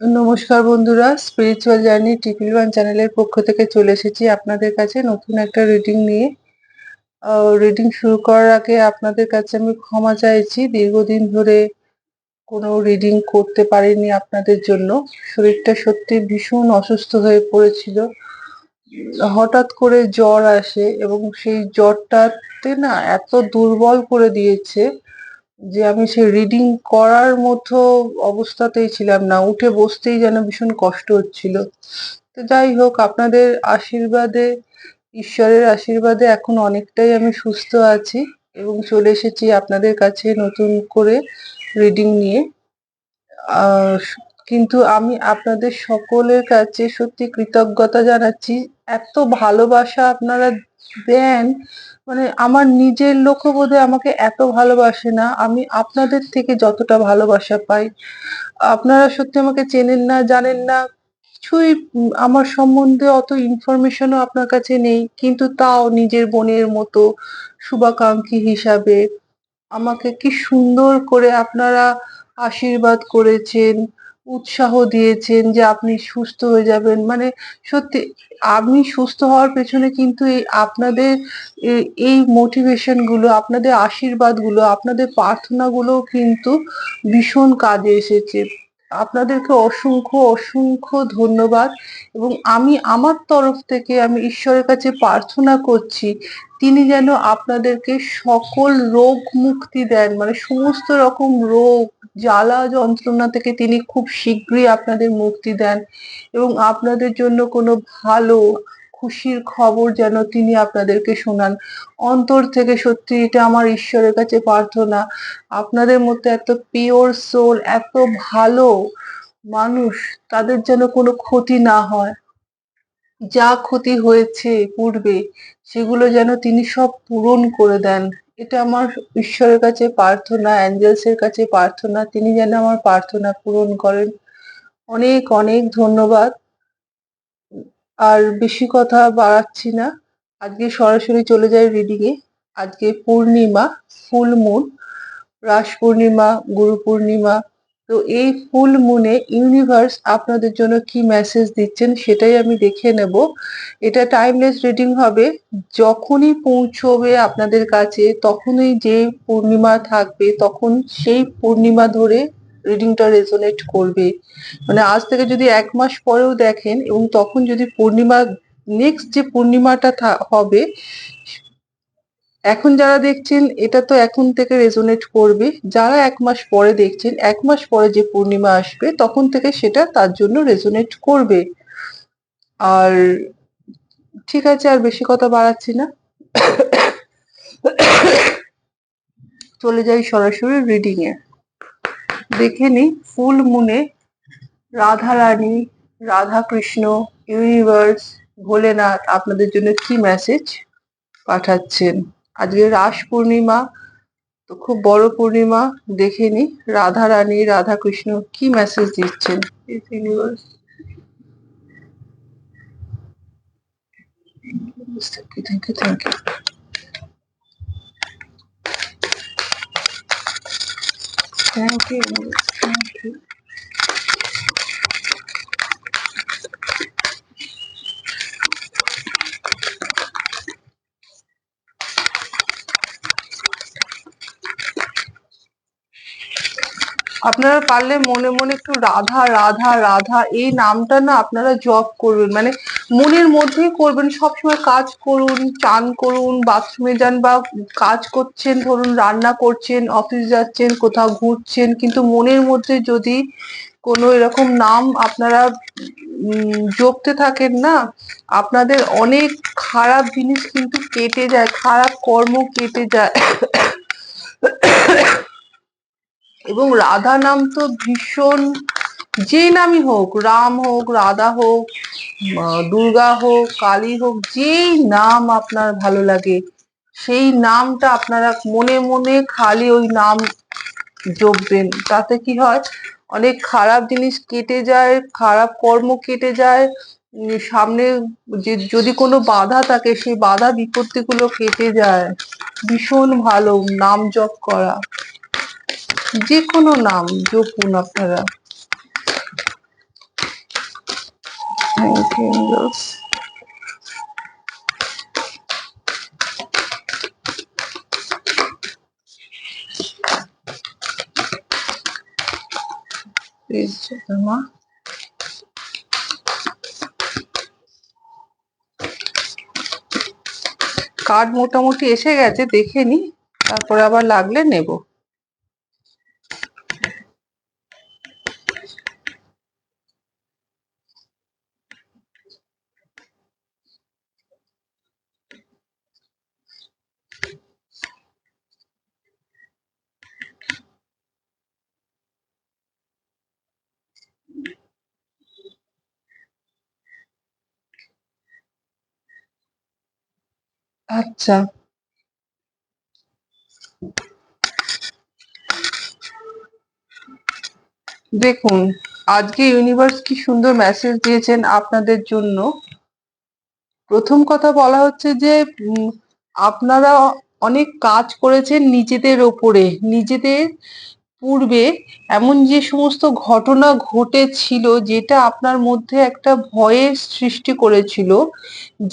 নমস্কার বন্ধুরা spiritual journey টিপিল one চ্যানেলের পক্ষ থেকে চলে এসেছি আপনাদের কাছে নতুন একটা রিডিং নিয়ে। রিডিং শুরু করার আগে আপনাদের কাছে আমি ক্ষমা চাইছি, দীর্ঘদিন ধরে কোনো রিডিং করতে পারিনি আপনাদের জন্য। শরীরটা সত্যি ভীষণ অসুস্থ হয়ে পড়েছিল। হঠাৎ করে জ্বর আসে এবং সেই জ্বরটাতে না এত দুর্বল করে দিয়েছে যে আমি সেই রিডিং করার মতো অবস্থাতেই ছিলাম না। উঠে বসতেই যেন ভীষণ কষ্ট হচ্ছিল। তো যাই হোক, আপনাদের আশীর্বাদে, ঈশ্বরের আশীর্বাদে এখন অনেকটাই আমি সুস্থ আছি এবং চলে এসেছি আপনাদের কাছে নতুন করে রিডিং নিয়ে। কিন্তু আমি আপনাদের সকলের কাছে সত্যি কৃতজ্ঞতা জানাচ্ছি। এত ভালোবাসা আপনারা দেন মানে আমার নিজের লোকও বোধহয় আমাকে এত ভালোবাসে না, আমি আপনাদের থেকে যতটা ভালোবাসা পাই। আপনারা সত্যি আমাকে চেনেন না, জানেন না, কিছুই আমার সম্বন্ধে অত ইনফরমেশনও আপনার কাছে নেই, কিন্তু তাও নিজের বোনের মতো শুভাকাঙ্ক্ষী হিসাবে আমাকে কি সুন্দর করে আপনারা আশীর্বাদ করেছেন। উৎসাহ দিয়েছেন যে আপনি সুস্থ হয়ে যাবেন। মানে সত্যি আমি সুস্থ হওয়ার পেছনে কিন্তু এই আপনাদের এই মোটিভেশনগুলো, আপনাদের আশীর্বাদগুলো, আপনাদের প্রার্থনা গুলো কিন্তু ভীষণ কাজে এসেছে। আপনাদেরকে অসংখ্য অসংখ্য ধন্যবাদ এবং আমি আমার তরফ থেকে আমি ঈশ্বরের কাছে প্রার্থনা করছি, তিনি যেন আপনাদেরকে সকল রোগ মুক্তি দেন মানে সমস্ত রকম রোগ জ্বালা যন্ত্রণা থেকে তিনি খুব শীঘ্রই আপনাদের মুক্তি দেন এবং আপনাদের জন্য কোনো ভালো, খুশির খবর যেন তিনি আপনাদেরকে শোনান। অন্তর থেকে সত্যি এটা আমার ঈশ্বরের কাছে প্রার্থনা। আপনাদের মধ্যে এত পিওর সোল এত ভালো মানুষ, তাদের যেন কোনো ক্ষতি না হয়। যা ক্ষতি হয়েছে পূর্বে, সেগুলো যেন তিনি সব পূরণ করে দেন। এটা আমার ঈশ্বরের কাছে প্রার্থনা অ্যাঞ্জেলস এর কাছে প্রার্থনা, তিনি যেন আমার প্রার্থনা পূরণ করেন। অনেক অনেক ধন্যবাদ। আর বেশি কথা বাড়াচ্ছি না। আজকে সরাসরি চলে যাই রিডিং এ। আজকে পূর্ণিমা ফুল মুন রাস পূর্ণিমা, গুরু পূর্ণিমা তো এই ফুল মুনে ইউনিভার্স আপনাদের জন্য কি মেসেজ দিচ্ছেন সেটাই আমি দেখে নেব। এটা টাইমলেস রিডিং হবে। যখনই পৌঁছবে আপনাদের কাছে, তখনই যে পূর্ণিমা থাকবে, তখন সেই পূর্ণিমা ধরে রিডিংটা রেজোনেট করবে। মানে আজ থেকে যদি এক মাস পরেও দেখেন এবং তখন যদি পূর্ণিমা নেক্সট যে পূর্ণিমাটা হবে এখন যারা দেখছেন, এটা তো এখন থেকে রেজোনেট করবে। যারা এক মাস পরে দেখছেন, এক মাস পরে যে পূর্ণিমা আসবে, তখন থেকে সেটা তার জন্য রেজোনেট করবে। আর ঠিক আছে, আর বেশি কথা বাড়াচ্ছি না। চলে যাই সরাসরি রিডিং এ। দেখে নি, ফুল মুনে রাধা রানী রাধা কৃষ্ণ ইউনিভার্স ভোলেনাথ, আপনাদের জন্য কি মেসেজ পাঠাচ্ছেন? আজকে রাস পূর্ণিমা, তো খুব বড় পূর্ণিমা, দেখে নি। রাধা রানী, রাধা কৃষ্ণ কি মেসেজ দিচ্ছেন? Thank you thank you thank you আপনারা পারলে মনে মনে একটু রাধা রাধা রাধা এই নামটা না আপনারা জপ করবেন। মানে মনের মধ্যেই করবেন, সবসময় কাজ করুন, চান করুন, বাথরুমে যান বা কাজ করছেন, ধরুন রান্না করছেন, অফিস যাচ্ছেন, কোথাও ঘুরছেন, কিন্তু মনের মধ্যে যদি কোনো এরকম নাম আপনারা জপতে থাকেন না, আপনাদের অনেক খারাপ জিনিস কিন্তু কেটে যায়, খারাপ কর্ম কেটে যায়। এবং রাধা নাম তো ভীষণ, যে নামই হোক, রাম হোক, রাধা হোক দুর্গা হোক, কালী হোক, যেই নাম আপনার ভালো লাগে, সেই নামটা আপনারা মনে মনে খালি ওই নাম জপবেন, তাতে কি হয়, অনেক খারাপ জিনিস কেটে যায়, খারাপ কর্ম কেটে যায় সামনে যে, যদি কোনো বাধা থাকে, সেই বাধা বিপত্তিগুলো কেটে যায়, ভীষণ ভালো নাম জপ করা। যে কোনো নাম জপুন আপনারা। থ্যাংক ইউ এঞ্জেলস কার্ড মোটামুটি এসে গেছে দেখে নি তারপরে আবার লাগলে নেব। আচ্ছা। দেখুন, আজকে ইউনিভার্স কি সুন্দর মেসেজ দিয়েছেন আপনাদের জন্য। প্রথম কথা বলা হচ্ছে যে আপনারা অনেক কাজ করেছেন নিজেদের ওপরে, নিজেদের পূর্বে। এমন যে সমস্ত ঘটনা ঘটেছিল, যেটা আপনার মধ্যে একটা ভয়ের সৃষ্টি করেছিল,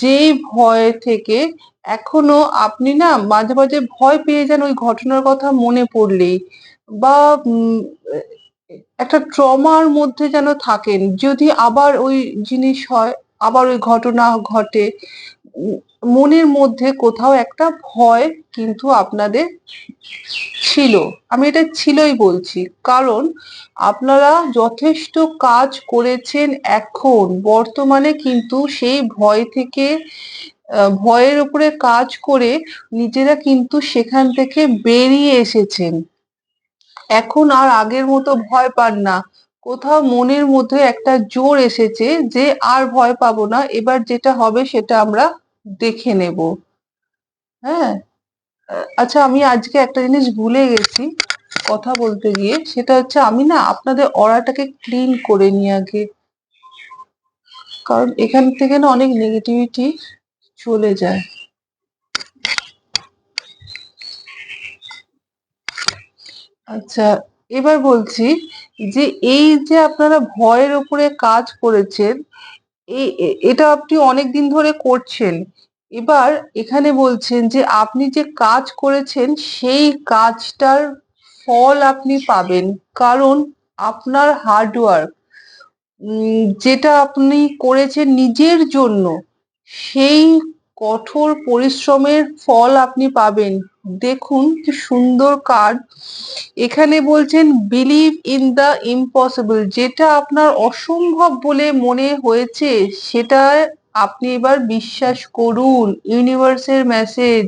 যেই ভয় থেকে এখনও আপনি না মাঝে মাঝে ভয় পেয়ে যান ওই ঘটনার কথা মনে পড়লেই বা একটা ট্রমার মধ্যে যেন থাকেন। যদি আবার ওই জিনিস হয়, আবার ওই ঘটনা ঘটে মনের মধ্যে কোথাও একটা ভয় কিন্তু আপনাদের ছিল। আমি এটা ছিলই বলছি। কারণ আপনারা যথেষ্ট কাজ করেছেন এখন। বর্তমানে কিন্তু সেই ভয় থেকে ভয়ের উপরে কাজ করে নিজেরা কিন্তু সেখান থেকে বেরিয়ে এসেছেন। এখন আর আগের মতো ভয় পান না। কোথাও মনের মধ্যে একটা জোর এসেছে যে, আর ভয় পাবো না, এবার যেটা হবে সেটা আমরা দেখে নেব। হ্যাঁ? আচ্ছা আমি আজকে একটা জিনিস ভুলে গেছি কথা বলতে গিয়ে। সেটা হচ্ছে, আমি না আপনাদের অরাটাকে ক্লিন করে নিই আগে। কারণ এখান থেকে না অনেক নেগেটিভিটি চলে যায়। আচ্ছা এবার বলছি যে এই যে আপনারা ভয়ের উপরে কাজ করেছেন এটা আপনি অনেক দিন ধরে করছেন। এবার এখানে বলছেন যে আপনি যে কাজ করেছেন, সেই কাজটার ফল আপনি পাবেন। কারণ আপনার হার্ডওয়ার্ক যেটা আপনি করেছেন নিজের জন্য, সেই কঠোর পরিশ্রমের ফল আপনি পাবেন। দেখুন কি সুন্দর কার্ড এখানে বলছেন বিলিভ ইন দ্য ইম্পসিবল যেটা আপনার অসম্ভব বলে মনে হয়েছে, সেটা আপনি এবার বিশ্বাস করুন। ইউনিভার্সের মেসেজ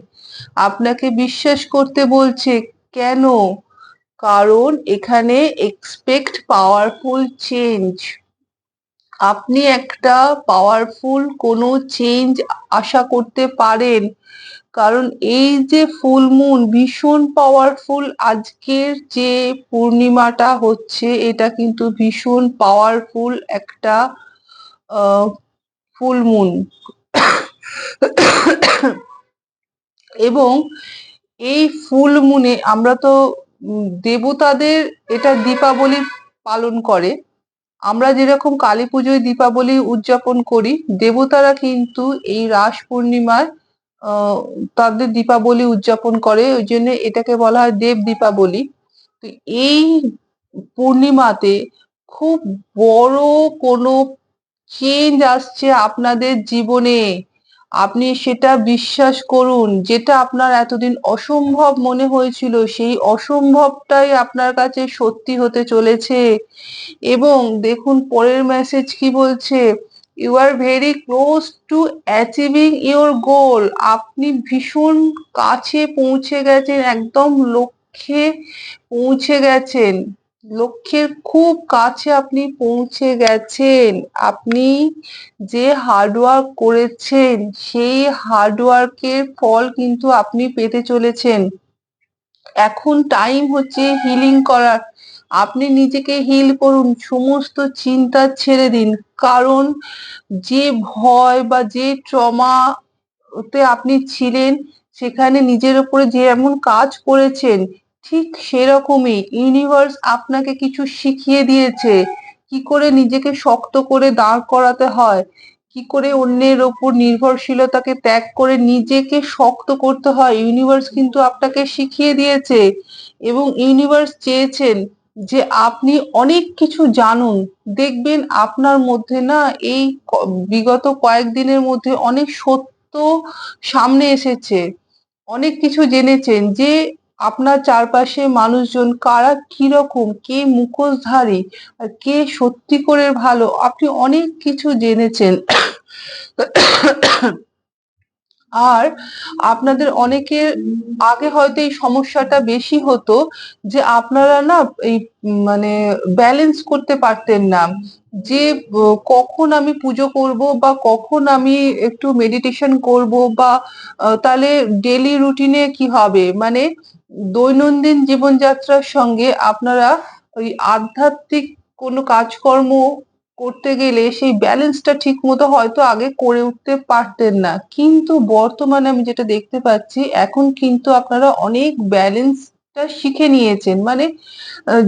আপনাকে বিশ্বাস করতে বলছে, কেন? কারণ এখানে এক্সপেক্ট পাওয়ারফুল চেঞ্জ আপনি একটা পাওয়ারফুল কোনো চেঞ্জ আশা করতে পারেন। কারণ এই যে ফুল মুন ভীষণ পাওয়ারফুল আজকের যে পূর্ণিমাটা হচ্ছে, এটা কিন্তু ভীষণ পাওয়ারফুল একটা ফুল মুন এবং এই ফুল মুনে আমরা তো দেবতাদের এটা দীপাবলি পালন করে। আমরা যেরকম কালী পুজোয় দীপাবলি উদযাপন করি, দেবতারা কিন্তু এই রাস পূর্ণিমায় তাদের দীপাবলি উদযাপন করে। ওই জন্য এটাকে বলা হয় দেব দীপাবলি। তো এই পূর্ণিমাতে খুব বড় কোনো চেঞ্জ আসছে আপনাদের জীবনে। আপনি সেটা বিশ্বাস করুন, যেটা আপনার এতদিন অসম্ভব মনে হয়েছিল, সেই অসম্ভবটাই আপনার কাছে সত্যি হতে চলেছে। এবং দেখুন, পরের মেসেজ কি বলছে? You are very close to achieving your goal আপনি ভীষণ কাছে পৌঁছে গেছেন, একদম লক্ষ্যে পৌঁছে গেছেন। লক্ষ্যের খুব কাছে আপনি পৌঁছে গেছেন। আপনি যে হার্ডওয়ার্ক করেছেন, সেই হার্ডওয়ার্কের ফল কিন্তু আপনি পেতে চলেছেন। এখন টাইম হচ্ছে হিলিং করার। আপনি নিজেকে হিল করুন, সমস্ত চিন্তা ছেড়ে দিন। কারণ যে ভয় বা যে ট্রমা তে আপনি ছিলেন, সেখানে নিজের উপরে যে এমন কাজ করেছেন ঠিক সেরকমই ইউনিভার্স আপনাকে কিছু শিখিয়ে দিয়েছে। কি করে নিজেকে শক্ত করে দাঁড় করাতে হয়, কি করে অন্যের ওপর নির্ভরশীলতাকে ত্যাগ করে নিজেকে শক্ত করতে হয় ইউনিভার্স কিন্তু আপনাকে শিখিয়ে দিয়েছে এবং ইউনিভার্স চেয়েছেন যে আপনি অনেক কিছু জানুন। দেখবেন আপনার মধ্যে না এই বিগত কয়েকদিনের মধ্যে অনেক সত্য সামনে এসেছে। অনেক কিছু জেনেছেন যে আপনার চারপাশে মানুষজন কারা কীরকম, কে মুখোশধারী কে সত্যি করে ভালো, আপনি অনেক কিছু জেনেছেন। আর আপনাদের অনেকের আগে হয়তো এই সমস্যাটা বেশি হতো যে আপনারা না এই মানে ব্যালেন্স করতে পারতেন না। যে কখন আমি পুজো করব বা কখন আমি একটু মেডিটেশন করব বা তাহলে ডেলি রুটিনে কি হবে? মানে দৈনন্দিন জীবনযাত্রার সঙ্গে আপনারা ওই আধ্যাত্মিক কোনো কাজকর্ম করতে গেলে সেই ব্যালেন্সটা ঠিক মতো হয়তো আগে করে উঠতে পারতেন না। কিন্তু বর্তমানে আমি যেটা দেখতে পাচ্ছি, এখন কিন্তু আপনারা অনেক ব্যালেন্সটা শিখে নিয়েছেন। মানে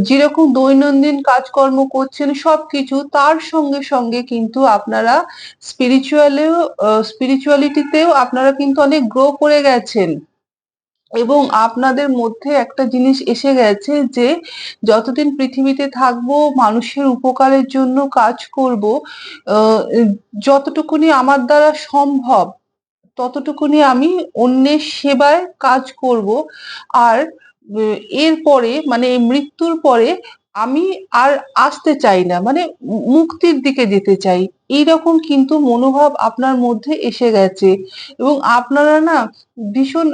যেরকম দৈনন্দিন কাজকর্ম করছেন সবকিছু, তার সঙ্গে সঙ্গে কিন্তু আপনারা স্পিরিচুয়ালেও স্পিরিচুয়ালিটিতেও আপনারা কিন্তু অনেক গ্রো করে গেছেন। এবং আপনাদের মধ্যে একটা জিনিস এসে গেছে যে যতদিন পৃথিবীতে থাকব, মানুষের উপকারের জন্য কাজ করব যতটুকুনি আমার দ্বারা সম্ভব, ততটুকুনি আমি অন্যের সেবায় কাজ করব। আর এরপরে মানে মৃত্যুর পরে আমি আর আসতে চাই না মানে মুক্তির দিকে যেতে চাই। এইরকম কিন্তু মনোভাব আপনার মধ্যে এসে গেছে এবং আপনারা না ভীষণ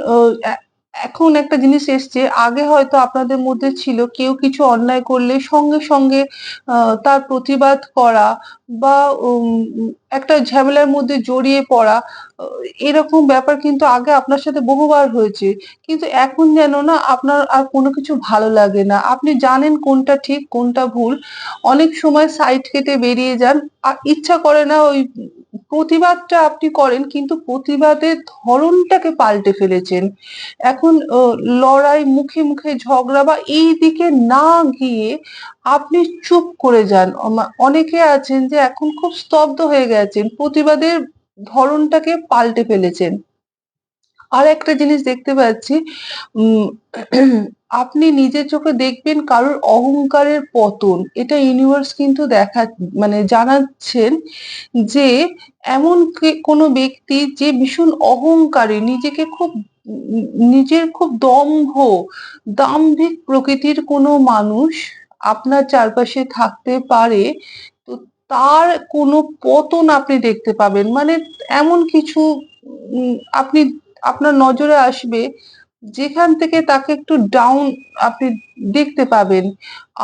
এখন একটা জিনিস এসছে, আগে হয়তো আপনাদের মধ্যে ছিল কেউ কিছু অন্যায় করলে সঙ্গে সঙ্গে তার প্রতিবাদ করা বা একটা ঝামেলার মধ্যে জড়িয়ে পড়া এরকম ব্যাপার কিন্তু আগে আপনার সাথে বহুবার হয়েছে। কিন্তু এখন যেন না আপনার আর কোনো কিছু ভালো লাগে না। আপনি জানেন কোনটা ঠিক, কোনটা ভুল। অনেক সময় সাইড কেটে বেরিয়ে যান, আর ইচ্ছা করে না ওই প্রতিবাদটা আপনি করেন, কিন্তু প্রতিবাদের ধরনটাকে পাল্টে ফেলেছেন। এখন লড়াই, মুখে মুখে ঝগড়া বা এই দিকে না গিয়ে আপনি চুপ করে যান। অনেকে আছেন যে এখন খুব স্তব্ধ হয়ে গেছেন, প্রতিবাদের ধরনটাকে পাল্টে ফেলেছেন। আর একটা জিনিস দেখতে পাচ্ছি আপনি নিজের চোখে দেখবেন কারোর অহংকারের পতন। এটা ইউনিভার্স কিন্তু দেখা মানে জানাচ্ছেন যে এমন কোনো ব্যক্তি যে ভীষণ অহংকারী, নিজেকে খুব, নিজের খুব দম্ভ, দাম্ভিক প্রকৃতির কোনো মানুষ আপনার চারপাশে থাকতে পারে, তো তার কোনো পতন আপনি দেখতে পাবেন। মানে এমন কিছু আপনি, আপনার নজরে আসবে যেখান থেকে তাকে একটু ডাউন আপনি দেখতে পাবেন।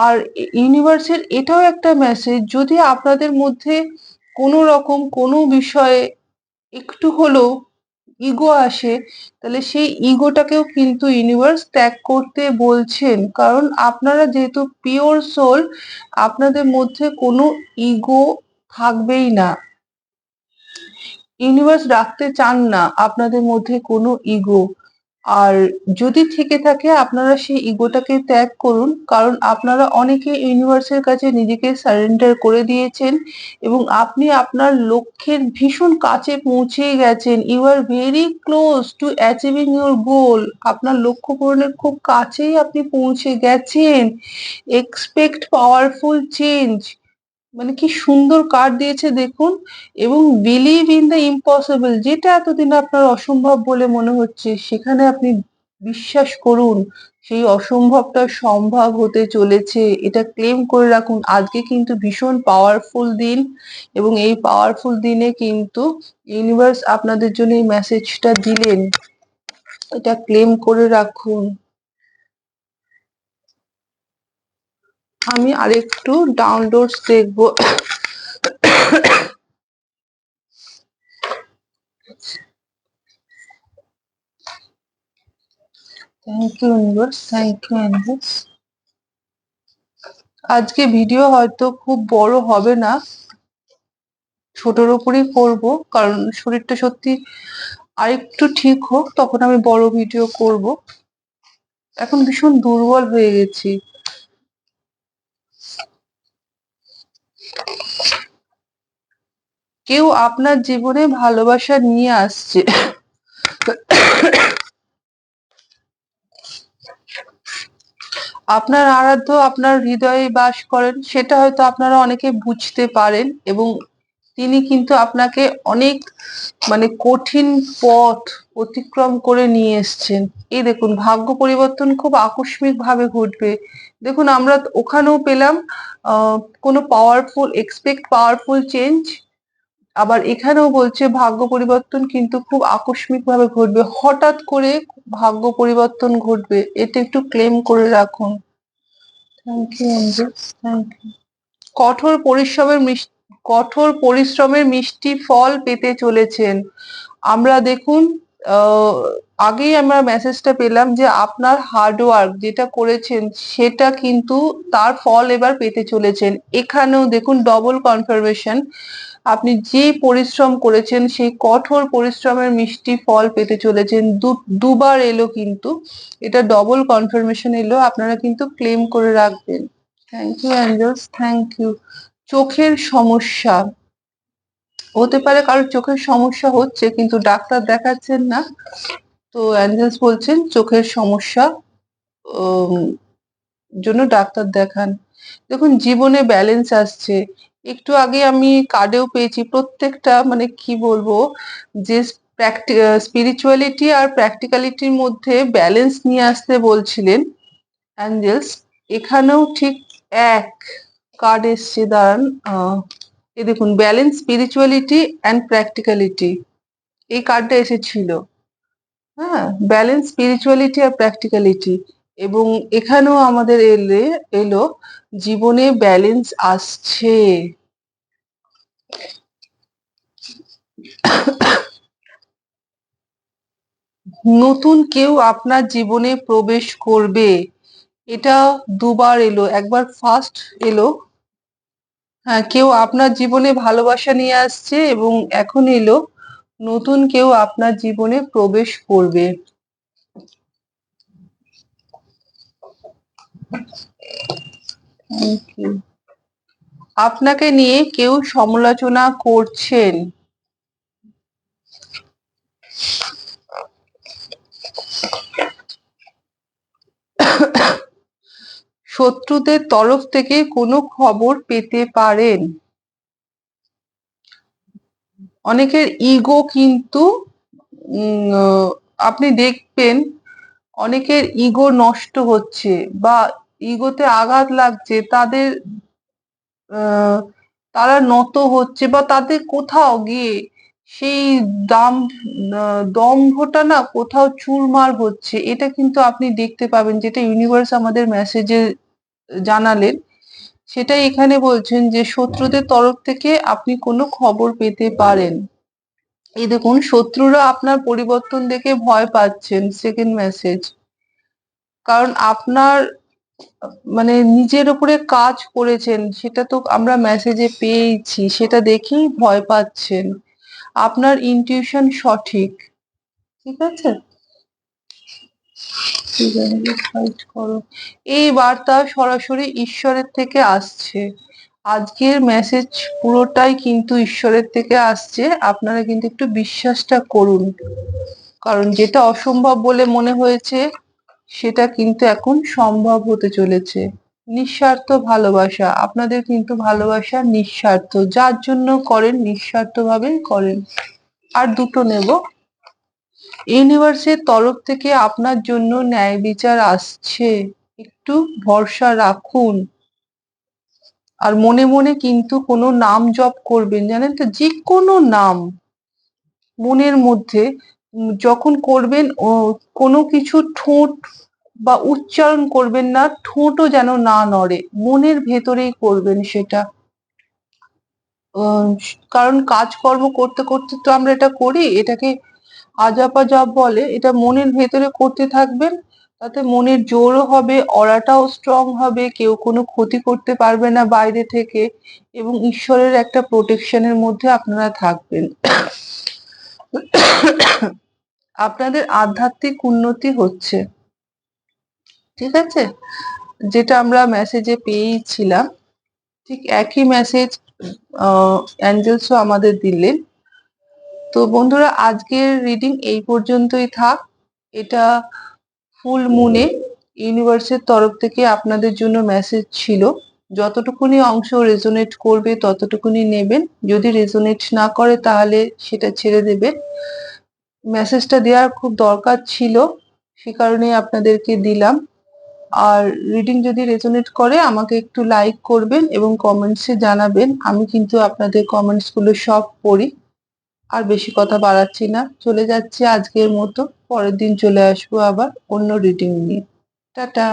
আর ইউনিভার্সের এটাও একটা মেসেজ যদি আপনাদের মধ্যে কোনো রকম কোনো বিষয়ে একটু হলেও ইগো আসে, তাহলে সেই ইগোটাকেও কিন্তু ইউনিভার্স ত্যাগ করতে বলছেন। কারণ আপনারা যেহেতু পিওর সোল আপনাদের মধ্যে কোনো ইগো থাকবেই না। ইউনিভার্স রাখতে চান না আপনাদের মধ্যে কোনো ইগো আর যদি থেকে থাকে আপনারা সেই ইগোটাকে ত্যাগ করুন, কারণ আপনারা অনেকে ইউনিভার্সের কাছে নিজেকে সারেন্ডার করে দিয়েছেন এবং আপনি আপনার লক্ষ্যের ভীষণ কাছে পৌঁছে গেছেন। You are very close to achieving your goal আপনার লক্ষ্য পূরণের খুব কাছেই আপনি পৌঁছে গেছেন। এক্সপেক্ট পাওয়ারফুল চেঞ্জ মানে কি সুন্দর কার্ড দিয়েছে দেখুন। এবং বিলিভ ইন দ্য ইম্পসিবল যেটা এতদিন আপনার অসম্ভব বলে মনে হচ্ছে, সেখানে আপনি বিশ্বাস করুন, সেই অসম্ভবটা সম্ভব হতে চলেছে। এটা ক্লেম করে রাখুন। আজকে কিন্তু ভীষণ পাওয়ারফুল দিন এবং এই পাওয়ারফুল দিনে কিন্তু ইউনিভার্স আপনাদের জন্য এই মেসেজটা দিলেন। এটা ক্লেম করে রাখুন। আমি আরেকটু ডাউনলোডস দেখব। Thank you universe thank you universe আজকে ভিডিও হয়তো খুব বড় হবে না। ছোটর উপরই করব, কারণ শরীরটা সত্যি আরেকটু ঠিক হোক, তখন আমি বড় ভিডিও করব। এখন ভীষণ দুর্বল হয়ে গেছি। কেউ আপনার জীবনে ভালোবাসা নিয়ে আসছে। আপনার আরাধ্য আপনার হৃদয়ে বাস করেন, সেটা হয়তো আপনারা অনেকে বুঝতে পারেন এবং তিনি কিন্তু আপনাকে অনেক মানে কঠিন পথ অতিক্রম করে নিয়ে এসছেন। এই দেখুন, ভাগ্য পরিবর্তন খুব আকস্মিক ভাবে ঘটবে। দেখুন, আমরা ওখানেও পেলাম কোনো পাওয়ারফুল এক্সপেক্ট পাওয়ারফুল চেঞ্জ আবার এখানেও বলছে, ভাগ্য পরিবর্তন কিন্তু খুব আকস্মিক ভাবে ঘটবে। হঠাৎ করে ভাগ্য পরিবর্তন ঘটবে। এটা একটু ক্লেম করে রাখুন। থ্যাংক ইউ থ্যাংক ইউ কঠোর পরিশ্রমের কঠোর পরিশ্রমের মিষ্টি ফল পেতে চলেছেন। আমরা দেখুন আগেই আমরা মেসেজটা পেলাম যে আপনার হার্ডওয়ার্ক যেটা করেছেন, সেটা কিন্তু তার ফল এবার পেতে চলেছেন। এখানেও দেখুন ডবল কনফার্মেশন আপনি যে পরিশ্রম করেছেন, সেই কঠোর পরিশ্রমের মিষ্টি ফল পেতে চলেছেন। দুবার এলো কিন্তু, এটা ডবল কনফার্মেশন এলো, আপনারা কিন্তু ক্লেম করে রাখবেন। Thank you angels thank you চোখের সমস্যা। হতে পারে কারোর চোখের সমস্যা হচ্ছে, কিন্তু ডাক্তার দেখাচ্ছেন না। তো অ্যাঞ্জেলস বলছেন, চোখের সমস্যা জন্য ডাক্তার দেখান। দেখুন, জীবনে ব্যালেন্স আসছে। একটু আগে আমি কার্ডেও পেয়েছি, প্রত্যেকটা মানে কি বলব, যে স্পিরিচুয়ালিটি আর প্র্যাকটিক্যালিটির মধ্যে ব্যালেন্স নিয়ে আসতে বলছিলেন অ্যাঞ্জেলস, এখানেও ঠিক এক। কার্ড এসছে দাঁড়ান এই দেখুন ব্যালেন্স স্পিরিচুয়ালিটি অ্যান্ড প্র্যাকটিক্যালিটি এই কার্ডটা এসেছিল হ্যাঁ ব্যালেন্স স্পিরিচুয়ালিটি আর প্র্যাকটিক্যালিটি এবং এখানেও আমাদের এলে, এলো, জীবনে ব্যালেন্স আসছে। নতুন কেউ আপনার জীবনে প্রবেশ করবে। এটা দুবার এলো, একবার ফার্স্ট এলো। হ্যাঁ কেউ আপনার জীবনে ভালোবাসা নিয়ে আসছে এবং এখন এলো, নতুন কেউ আপনার জীবনে প্রবেশ করবে। আপনাকে নিয়ে কেউ সমালোচনা করছেন। শত্রুদের তরফ থেকে কোনো খবর পেতে পারেন। অনেকের ইগো কিন্তু আপনি দেখবেন অনেকের ইগো নষ্ট হচ্ছে বা ইগোতে আঘাত লাগছে, তাদের তারা নত হচ্ছে বা তাদের কোথাও গিয়ে সেই দাম দম্ভটা না কোথাও চুরমার হচ্ছে। এটা কিন্তু আপনি দেখতে পাবেন যেটা ইউনিভার্স আমাদের মেসেজে জানালেন, সেটাই এখানে বলছেন যে শত্রুদের তরফ থেকে আপনি কোনো খবর পেতে পারেন। এই দেখুন, শত্রুরা আপনার পরিবর্তন দেখে ভয় পাচ্ছেন সেকেন্ড মেসেজ কারণ আপনার মানে নিজের উপরে কাজ করেছেন, সেটা তো আমরা মেসেজে পেয়েছি সেটা দেখেই ভয় পাচ্ছেন। আপনার ইনটিউশন সঠিক, ঠিক আছে? এই বার্তা সরাসরি ঈশ্বরের থেকে আসছে। আজকের মেসেজ পুরোটাই কিন্তু ঈশ্বরের থেকে আসছে। আপনারা কিন্তু একটু বিশ্বাসটা করুন। কারণ যেটা অসম্ভব বলে মনে হয়েছে, সেটা কিন্তু এখন সম্ভব হতে চলেছে। নিঃস্বার্থ ভালোবাসা। আপনাদের কিন্তু ভালোবাসা নিঃস্বার্থ। যার জন্য করেন নিঃস্বার্থ ভাবেই করেন। আর দুটো নেব। ইউনিভার্সের তরফ থেকে আপনার জন্য ন্যায় বিচার আসছে। একটু ভরসা রাখুন। আর মনে মনে কিন্তু কোনো নাম জপ করবেন, জানেন তো? যে কোনো নাম মনের মধ্যে যখন করবেন কোনো কিছু ঠোঁট বা উচ্চারণ করবেন না, ঠোঁটও যেন না নড়ে। মনের ভেতরেই করবেন সেটা। কারণ কাজকর্ম করতে করতে তো আমরা এটা করি, এটাকে আজাপা জাপ বলে, এটা মনের ভেতরে করতে থাকবেন, তাতে মনের জোরও হবে, অরাটাও স্ট্রং হবে, কেউ কোনো ক্ষতি করতে পারবে না বাইরে থেকে, এবং ঈশ্বরের একটা প্রোটেকশনের মধ্যে আপনারা থাকবেন। আপনাদের আধ্যাত্মিক উন্নতি হচ্ছে। ঠিক আছে? যেটা আমরা মেসেজে পেয়েছিলাম ঠিক একই মেসেজ অ্যাঞ্জেলসও আমাদের দিলেন। বন্ধুরা, আজকের রিডিং এই পর্যন্তই থাক। এটা ফুল মুনে ইউনিভার্সের তরফ থেকে আপনাদের জন্য মেসেজ ছিল। যতটুকুনি অংশ রেজোনেট করবে, ততটুকুনি নেবেন। যদি রেজোনেট না করে, তাহলে সেটা ছেড়ে দেবেন। মেসেজটা দেওয়ার খুব দরকার ছিল, সে কারণে আপনাদেরকে দিলাম। আর রিডিং যদি রেজোনেট করে, আমাকে একটু লাইক করবেন এবং কমেন্টসে জানাবেন। আমি কিন্তু আপনাদের কমেন্টসগুলো সব পড়ি। আর বেশি কথা বাড়াচ্ছি না। চলে যাচ্ছি আজকের মতো। পরের দিন চলে আসব আবার অন্য রিডিং নিয়ে। টাটা।